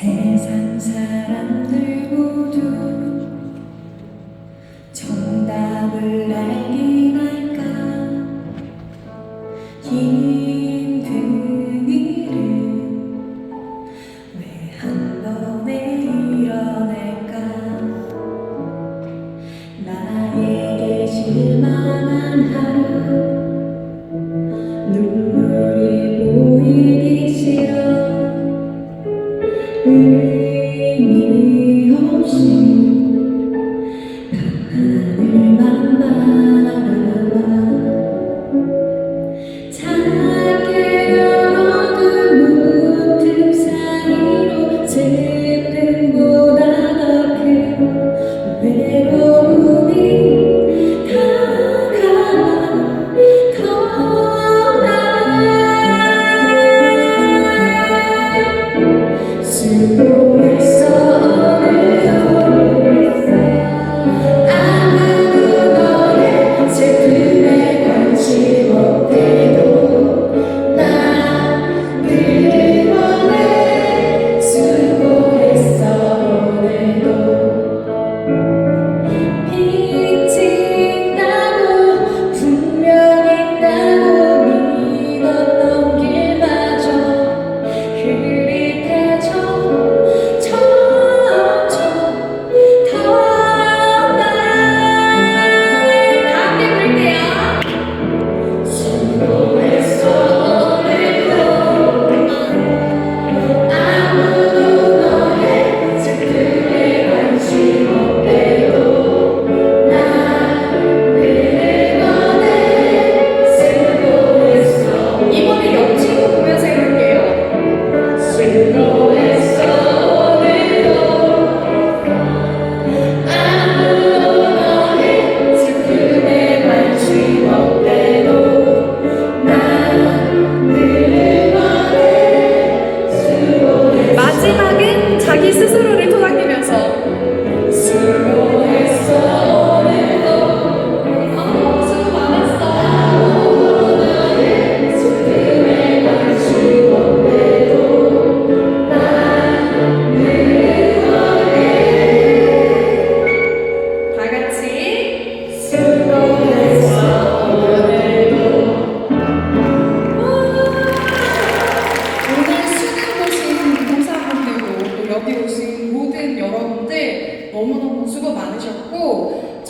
세상 사람들 모두 정답을 알게 할까? 힘든 일은 왜 한 번에 일어날까? 나에게 실망한 하루 눈물이 보이게 bring me home.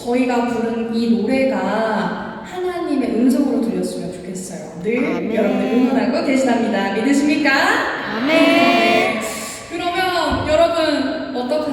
저희가 부른 이 노래가 하나님의 음성으로 들렸으면 좋겠어요. 늘 아멘. 여러분을 응원하고 계시답니다. 믿으십니까? 아멘. 네. 그러면 여러분 어떡하죠?